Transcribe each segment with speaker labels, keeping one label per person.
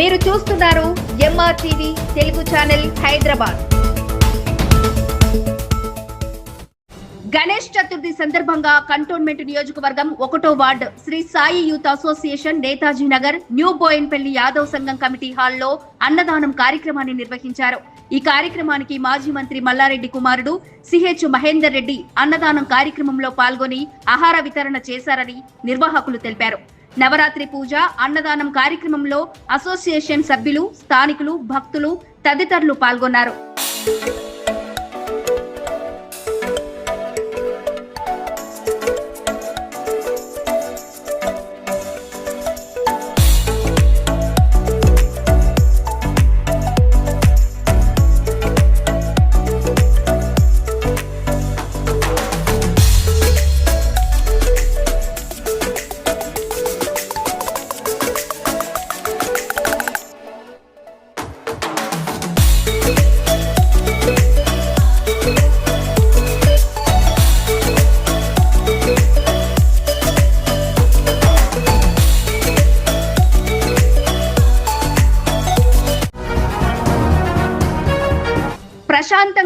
Speaker 1: మీరు చూస్తున్నారు MR TV Telugu channel Hyderabad. Ganesh Chaturthi సందర్భంగా కంటోన్మెంట్ నియోజకవర్గం ఒకటో ward Shri Sai youth association Netaji Nagar new Bowenpally Yadav సంఘం కమిటీ హాల్లో అన్నదానం కార్యక్రమాన్ని నిర్వహించారు. ఈ కార్యక్రమానికి మాజీ మంత్రి మల్లారెడ్డి కుమారుడు సిహెచ్ మహేందర్ రెడ్డి అన్నదానం కార్యక్రమంలో పాల్గొని ఆహార వితరణ చేశారని నిర్వాహకులు తెలిపారు. నవరాత్రి పూజ అన్నదానం కార్యక్రమంలో అసోసియేషన్ సభ్యులు స్థానికులు భక్తులు తదితరులు పాల్గొన్నారు.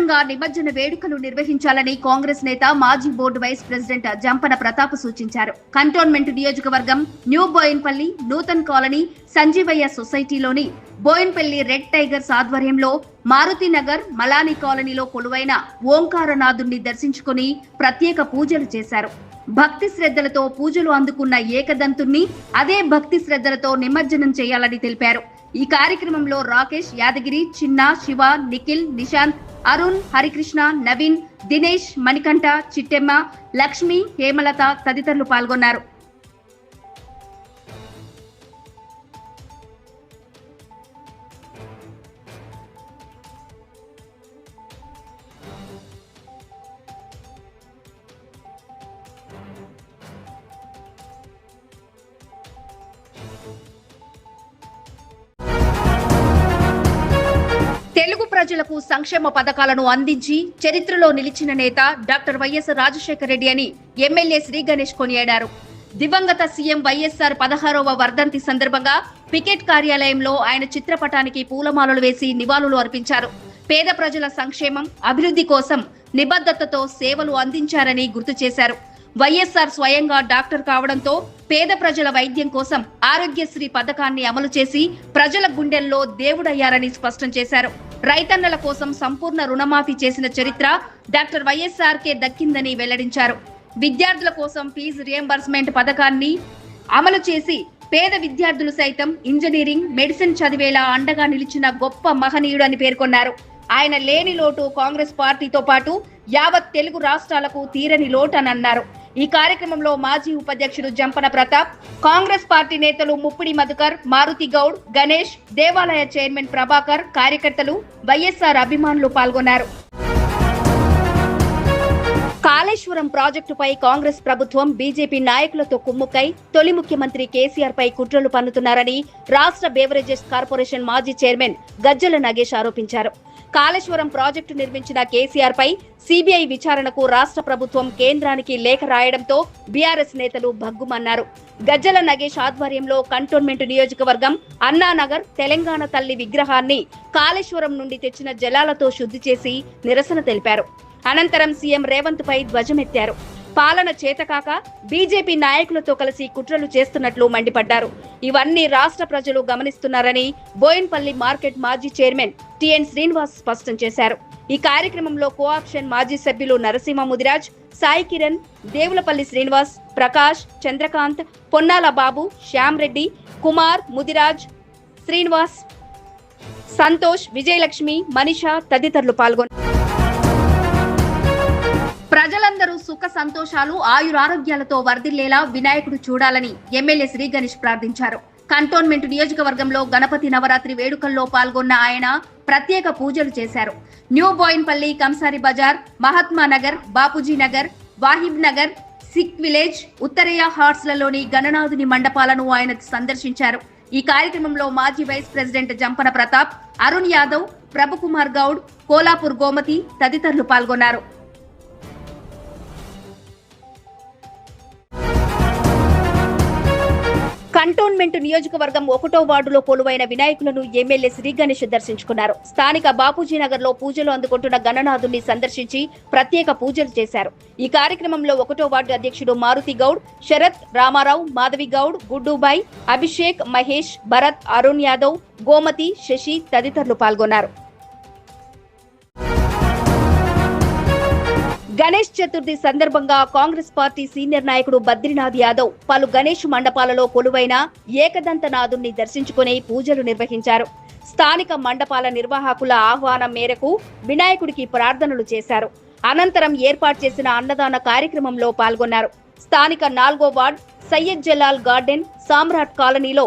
Speaker 1: ప్రశాంతంగా నిమజ్జన వేడుకలు నిర్వహించాలని కాంగ్రెస్ నేత మాజీ board vice president Jampana Pratap సూచించారు. కంటోన్మెంట్ నియోజకవర్గం న్యూ బోయిన్పల్లి నూతన్ కాలనీ సంజీవయ్య సొసైటీలోని బోయిన్పల్లి రెడ్ టైగర్స్ ఆధ్వర్యంలో మారుతి నగర్ కాలనీలో కొలువైన ఓంకారనాథుణ్ణి దర్శించుకుని ప్రత్యేక పూజలు చేశారు. భక్తి శ్రద్ధలతో పూజలు అందుకున్న ఏకదంతుణ్ణి అదే భక్తి శ్రద్ధలతో నిమజ్జనం చేయాలని తెలిపారు. ఈ కార్యక్రమంలో రాకేష్ యాదగిరి చిన్న శివ నిఖిల్ నిశాంత్ అరుణ్ హరికృష్ణ నవీన్ దినేష్ మణికంఠ చిట్టెమ్మ లక్ష్మి హేమలత తదితరులు పాల్గొన్నారు. ప్రజలకు సంక్షేమ పథకాలను అందించి చరిత్రలో నిలిచిన నేత డాక్టర్ వైఎస్ రాజశేఖర రెడ్డి అని ఎమ్మెల్యే శ్రీ గణేష్ కొనియాడారు. దివంగత సీఎం వైఎస్ఆర్ పదహారవ వర్ధంతి సందర్భంగా పికెట్ కార్యాలయంలో ఆయన చిత్రపటానికి పూలమాలలు వేసి నివాళులు అర్పించారు. పేద ప్రజల సంక్షేమం అభివృద్ధి కోసం నిబద్ధతతో సేవలు అందించారని గుర్తు చేశారు. వైఎస్ఆర్ స్వయంగా డాక్టర్ కావడంతో పేద ప్రజల వైద్యం కోసం ఆరోగ్యశ్రీ పథకాన్ని అమలు చేసి ప్రజల గుండెల్లో దేవుడయ్యారని స్పష్టం చేశారు. రైతన్నల కోసం సంపూర్ణ రుణమాఫీ చేసిన చరిత్ర డాక్టర్ వైఎస్ఆర్ కే దక్కిందని వెల్లడించారు. విద్యార్థుల కోసం ఫీజు రియంబర్స్మెంట్ పథకాన్ని అమలు చేసి పేద విద్యార్థులు సైతం ఇంజనీరింగ్ మెడిసిన్ చదివేలా అండగా నిలిచిన గొప్ప మహనీయుడని పేర్కొన్నారు. ఆయన లేని లోటు కాంగ్రెస్ పార్టీతో పాటు యావత్ తెలుగు రాష్ట్రాలకు తీరని లోటు అని అన్నారు. ఈ కార్యక్రమంలో మాజీ ఉపాధ్యక్షుడు జంపన ప్రతాప్ కాంగ్రెస్ పార్టీ నేతలు ముప్పిడి మధుకర్ మారుతి గౌడ్ గణేష్ దేవాలయ చైర్మన్ ప్రభాకర్ కార్యకర్తలు వైఎస్ఆర్ అభిమానులు పాల్గొన్నారు. కాళేశ్వరం ప్రాజెక్టుపై కాంగ్రెస్ ప్రభుత్వం బీజేపీ నాయకులతో కుమ్ముక్కై తొలి ముఖ్యమంత్రి కేసీఆర్ పై కుట్రలు పన్నుతున్నారని రాష్ట్ర బేవరేజెస్ కార్పొరేషన్ మాజీ చైర్మన్ గజ్జల నగేష్ ఆరోపించారు. కాళేశ్వరం ప్రాజెక్టు నిర్మించిన కేసీఆర్ పై సిబిఐ విచారణకు రాష్ట్ర ప్రభుత్వం కేంద్రానికి లేఖ రాయడంతో బీఆర్ఎస్ నేతలు భగ్గుమన్నారు. గజ్జల నగేష్ ఆధ్వర్యంలో కంటోన్మెంట్ నియోజకవర్గం అన్నానగర్ తెలంగాణ తల్లి విగ్రహాన్ని కాళేశ్వరం నుండి తెచ్చిన జలాలతో శుద్ధి చేసి నిరసన తెలిపారు. అనంతరం సీఎం రేవంత్ పై ధ్వజమెత్తారు. పాలన చేతకాక బీజేపీ నాయకులతో కలిసి కుట్రలు చేస్తున్నట్లు మండిపడ్డారు. ఇవన్నీ రాష్ట్ర ప్రజలు గమనిస్తున్నారని బోయిన్పల్లి మార్కెట్ మాజీ చైర్మన్ టిఎన్ శ్రీనివాస్ స్పష్టం చేశారు. ఈ కార్యక్రమంలో కోఆప్షన్ మాజీ సభ్యులు నరసింహ ముదిరాజ్ సాయి కిరణ్ దేవులపల్లి శ్రీనివాస్ ప్రకాష్ చంద్రకాంత్ పొన్నాల బాబు శ్యామ్ రెడ్డి కుమార్ ముదిరాజ్ శ్రీనివాస్ సంతోష్ విజయలక్ష్మి మనీషా తదితరులు పాల్గొన్నారు. ప్రజలందరూ సుఖ సంతోషాలు ఆయురారోగ్యాలతో వర్ధిల్లేలా వినాయకుడు చూడాలని ఎమ్మెల్యే శ్రీ గణేష్ ప్రార్థించారు. కంటోన్మెంట్ నియోజకవర్గంలో గణపతి నవరాత్రి వేడుకల్లో పాల్గొన్న ఆయన ప్రత్యేక పూజలు చేశారు. న్యూ బోయిన్పల్లి కంసారి బజార్ మహాత్మా నగర్ బాపూజీ నగర్ వాహిబ్ నగర్ సిక్ విలేజ్ ఉత్తరయ్య హార్ట్స్లలోని గణనాథుని మండపాలను ఆయన సందర్శించారు. ఈ కార్యక్రమంలో మాజీ వైస్ ప్రెసిడెంట్ జంపన ప్రతాప్ అరుణ్ యాదవ్ ప్రభుకుమార్ గౌడ్ కోలాపూర్ గోమతి తదితరులు పాల్గొన్నారు. కంటోన్మెంట్ నియోజకవర్గం ఒకటో వార్డులో కొలువైన వినాయకులను ఎమ్మెల్యే శ్రీ గణేష్ దర్శించుకున్నారు. స్థానిక బాపూజీ నగర్లో పూజలు అందుకుంటున్న గణనాథుని సందర్శించి ప్రత్యేక పూజలు చేశారు. ఈ కార్యక్రమంలో ఒకటో వార్డు అధ్యక్షుడు మారుతి గౌడ్ శరత్ రామారావు మాధవి గౌడ్ గుడ్డూబాయ్ అభిషేక్ మహేష్ భరత్ అరుణ్ యాదవ్ గోమతి శశి తదితరులు పాల్గొన్నారు. గణేష్ చతుర్థి సందర్భంగా కాంగ్రెస్ పార్టీ సీనియర్ నాయకుడు బద్రీనాథ్ యాదవ్ పలు గణేష్ మండపాలలో కొలువైన ఏకదంతనాథుణ్ణి దర్శించుకుని పూజలు నిర్వహించారు. స్థానిక మండపాల నిర్వాహకుల ఆహ్వానం మేరకు వినాయకుడికి ప్రార్థనలు చేశారు. అనంతరం ఏర్పాటు చేసిన అన్నదాన కార్యక్రమంలో పాల్గొన్నారు. స్థానిక నాల్గో వార్డ్ సయ్యద్ జలాల్ గార్డెన్ సామ్రాట్ కాలనీలో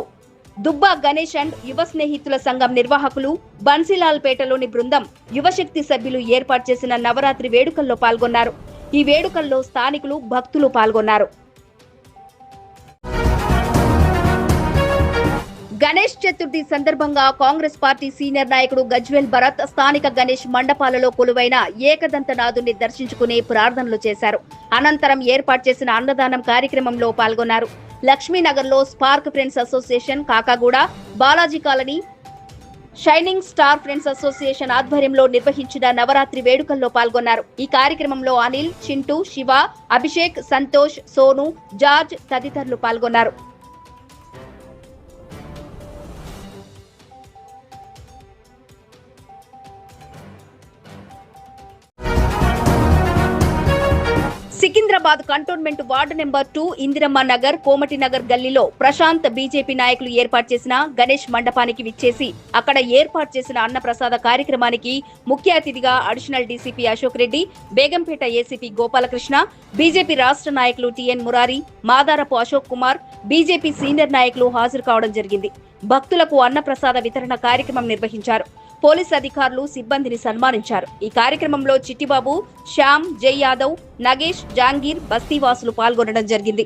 Speaker 1: దుబ్బా గణేష్ అండ్ యువ స్నేహితుల సంఘం నిర్వాహకులు బన్సీలాల్ పేటలోని బృందం యువశక్తి సభ్యులు ఏర్పాటు చేసిన నవరాత్రి వేడుకల్లో పాల్గొన్నారు. ఈ వేడుకల్లో స్థానికులు భక్తులు పాల్గొన్నారు. గణేష్ చతుర్థి సందర్భంగా కాంగ్రెస్ పార్టీ సీనియర్ నాయకుడు గజ్వేల్ భరత్ స్థానిక గణేష్ మండపాలలో కొలువైన ఏకదంతనాథుని దర్శించుకుని ప్రార్థనలు చేశారు. అనంతరం ఏర్పాటు చేసిన అన్నదానం కార్యక్రమంలో పాల్గొన్నారు. లక్ష్మీనగర్లో spark friends association Kakaguda Balaji colony shining star friends association ఆధ్వర్యంలో నిర్వహించిన నవరాత్రి వేడుకల్లో పాల్గొన్నారు. ఈ కార్యక్రమంలో అనిల్ చింటూ శివ అభిషేక్ సంతోష్ సోను జార్జ్ తదితరులు పాల్గొన్నారు. Hyderabad cantonment ward number two Indiramma Nagar Komati Nagar గల్లీలో ప్రశాంత్ బీజేపీ నాయకులు ఏర్పాటు చేసిన గణేష్ మండపానికి విచ్చేసి అక్కడ ఏర్పాటు చేసిన అన్నప్రసాద కార్యక్రమానికి ముఖ్య అతిథిగా additional DCP Ashok Reddy Begumpet ACP Gopalakrishna BJP రాష్ట్ర నాయకులు TN Murari Madarapu Ashok Kumar BJP senior నాయకులు హాజరు కావడం జరిగింది. భక్తులకు అన్నప్రసాద వితరణ కార్యక్రమం నిర్వహించారు. పోలీస్ అధికారులు సిబ్బందిని సన్మానించారు. ఈ కార్యక్రమంలో చిట్టిబాబు శ్యామ్ జై యాదవ్ నగేష్ జాంగీర్ బస్తీవాసులు పాల్గొనడం జరిగింది.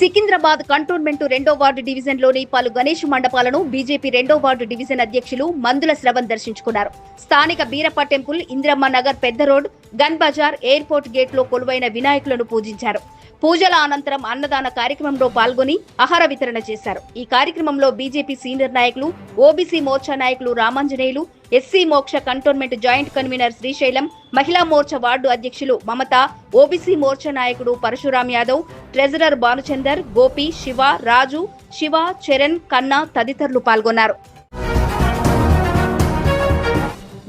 Speaker 1: సికింద్రాబాద్ కంటోన్మెంట్ రెండో వార్డు డివిజన్లోని పలు గణేష్ మండపాలను బీజేపీ రెండో వార్డు డివిజన్ అధ్యక్షులు మందుల శ్రవణ్ దర్శించుకున్నారు. స్థానిక బీరప్ప టెంపుల్ ఇందిరమ్మ నగర్ పెద్ద రోడ్ గన్ బజార్ ఎయిర్పోర్ట్ గేట్లో కొలువైన వినాయకులను పూజించారు. పూజల అనంతరం అన్నదాన కార్యక్రమంలో పాల్గొని ఆహార వితరణ చేశారు. ఈ కార్యక్రమంలో బీజేపీ సీనియర్ నాయకులు ఓబీసీ మోర్చా నాయకులు Ramanjaneyulu SC Moksha cantonment joint convenor Srisailam Mahila Morcha ward అధ్యక్షులు మమత ఓబీసీ మోర్చా నాయకుడు పరశురాం యాదవ్ ట్రెజరర్ భానుచందర్ గోపి శివ రాజు శివ చరణ్ కన్నా తదితరులు పాల్గొన్నారు.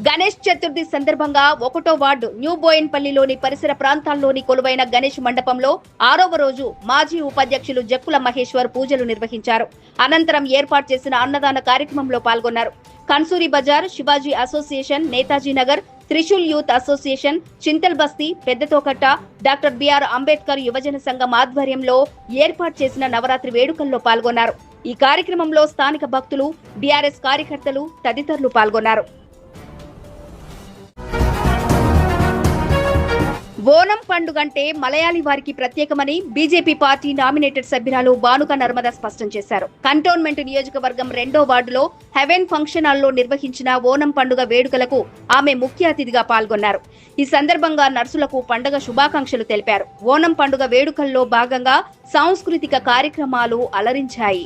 Speaker 1: గణేష్ చతుర్థి సందర్భంగా ఒకటో వార్డు న్యూ బోయన్పల్లిలోని పరిసర ప్రాంతాల్లోని కొలువైన గణేష్ మండపంలో ఆరవ రోజు మాజీ ఉపాధ్యక్షులు జక్కుల మహేశ్వర్ పూజలు నిర్వహించారు. అనంతరం ఏర్పాటు చేసిన అన్నదాన కార్యక్రమంలో పాల్గొన్నారు. Kansari Bazaar Shivaji association Netaji Nagar Trishul youth association Chintal Basti Peddatokatta doctor BR Ambedkar యువజన సంఘం ఆధ్వర్యంలో ఏర్పాటు చేసిన నవరాత్రి వేడుకల్లో పాల్గొన్నారు. ఈ కార్యక్రమంలో స్థానిక భక్తులు బీఆర్ఎస్ కార్యకర్తలు తదితరులు పాల్గొన్నారు. ఓనం పండుగంటే మలయాళీ వారికి ప్రత్యేకమని బీజేపీ పార్టీ నామినేటెడ్ సభ్యురాలు బానుక నర్మద స్పష్టం చేశారు. కంటోన్మెంట్ నియోజకవర్గం రెండో వార్డులో హెవెన్ ఫంక్షన్ హాల్లో నిర్వహించిన ఓనం పండుగ వేడుకలకు ఆమె ముఖ్య అతిథిగా పాల్గొన్నారు. ఈ సందర్భంగా నర్సులకు పండుగ శుభాకాంక్షలు తెలిపారు. ఓనం పండుగ వేడుకల్లో భాగంగా సాంస్కృతిక కార్యక్రమాలు అలరించాయి.